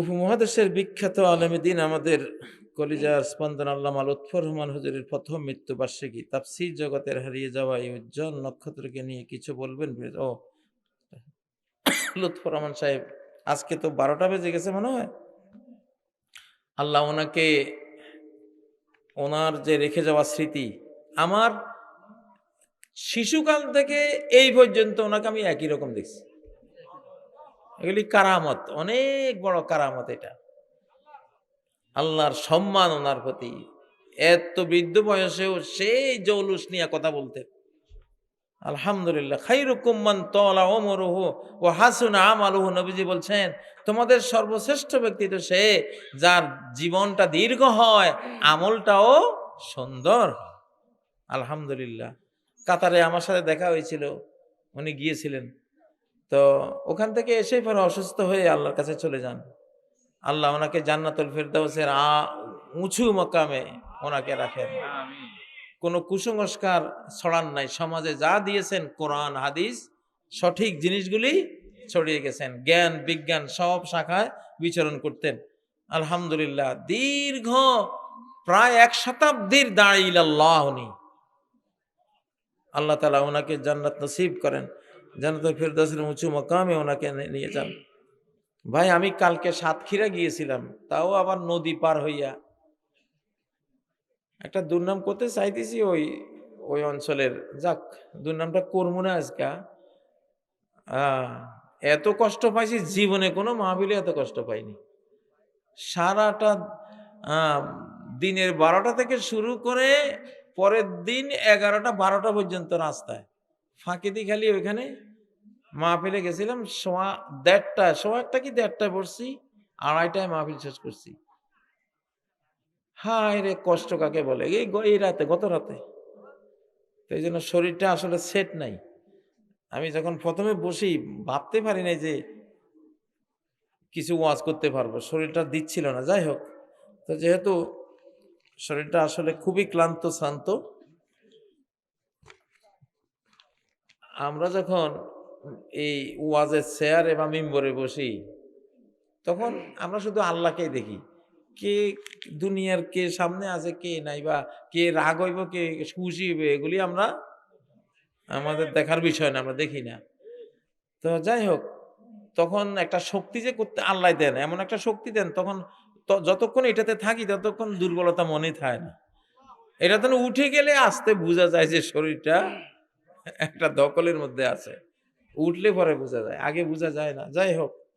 উপমহাদেশের বিখ্যাত আলমীদিন আমাদের কলিজার স্পন্দন আল্লামা লুৎফর রহমান হুজুরের প্রথম মৃত্যুবার্ষিকী। তাফসির জগতের হারিয়ে যাওয়া এই উজ্জ্বল নক্ষত্রকে নিয়ে কিছু বলবেন? ও, লুৎফর রহমান সাহেব, আজকে তো বারোটা বেজে গেছে মনে হয়। আল্লাহ ওনাকে, ওনার যে রেখে যাওয়া স্মৃতি, আমার শিশুকাল থেকে এই পর্যন্ত ওনাকে আমি একই রকম দেখছি। এগুলি কারামত, অনেক বড় কারামত এটা। আল্লাহর সম্মান ওনার প্রতি। এত বৃদ্ধ বয়সেও সেই জৌলুস নিয়ে কথা বলতে। আলহামদুলিল্লাহ খাইরুকুম্মান তলা ওমরুহু ও হাসুনা আমালুহু, নবীজি বলছেন, তোমাদের সর্বশ্রেষ্ঠ ব্যক্তি তো সে যার জীবনটা দীর্ঘ হয়, আমলটাও সুন্দর আলহামদুলিল্লাহ। কাতারে আমার সাথে দেখা হয়েছিল, উনি গিয়েছিলেন। তো ওখান থেকে এসেই পরে অসুস্থ হয়ে আল্লাহর কাছে চলে যান। আল্লাহ ওনাকে জান্নাতুল ফেরদাউসের আ উঁচু মকামে ওনাকে রাখেন। কোনো কুসংস্কার ছড়ান নাই। সমাজে যা দিয়েছেন, কোরআন, হাদিস, সঠিক জিনিসগুলি ছড়িয়ে গেছেন। জ্ঞান, বিজ্ঞান সব শাখায় বিচরণ করতেন। আলহামদুলিল্লাহ, দীর্ঘ প্রায় এক শতাব্দীর দাঁড়িয়ে আল্লাহ উনি। আল্লাহ তালা ওনাকে জান্নাত নসিব করেন। জান্নাতুল ফেরদাউসের উঁচু মকামে ওনাকে নিয়ে যান। ভাই, আমি কালকে সাতক্ষীরা গিয়েছিলাম, তাও আবার নদী পার হইয়া। একটা দুর্নাম করতে চাইতেছি ওই ওই অঞ্চলের। যাক, দুর্নামটা করব না আজকা। এত কষ্ট পাইছি, জীবনে কোনো মাহবিলে এত কষ্ট পাইনি। সারাটা দিনের বারোটা থেকে শুরু করে পরের দিন এগারোটা, বারোটা পর্যন্ত রাস্তায়। ফাঁকি দি খালি ওইখানে মাহফিলে গেছিলাম, সোয়া দেড়টা, সোয়া একটা কি দেড়টায় পড়ছি, আড়াইটায় মাহফিল শেষ করছি। হায় রে, কষ্ট কাকে বলে? এই এই রাতে, গত রাতে। তো এই জন্য শরীরটা আসলে সেট নাই। আমি যখন প্রথমে বসি, ভাবতে পারি নাই যে কিছু ওয়াজ করতে পারব, শরীরটা দিচ্ছিল না। যাই হোক, তো যেহেতু শরীরটা আসলে খুবই ক্লান্ত শ্রান্ত আমরা যখন এই ওয়াজের চেয়ারে বা মিম্বরে বসি, তখন আমরা শুধু আল্লাহকেই দেখি। কে দুনিয়ার কে সামনে আছে, কে নাই বা কে রাগ হইব, কে খুশি হইবে, এগুলি আমরা আমাদের দেখার বিষয় না, আমরা দেখি না। তো যাই হোক, তখন একটা শক্তি যে করতে আল্লাহ দেন, এমন একটা শক্তি দেন, তখন যতক্ষণ এটাতে থাকি, ততক্ষণ দুর্বলতা মনে থাকে না। এটা তো উঠে গেলে আস্তে বোঝা যায় যে শরীরটা একটা দখলের মধ্যে আছে। উঠলে পরে বোঝা যায় আগে বোঝা যায় না। যাই হোক।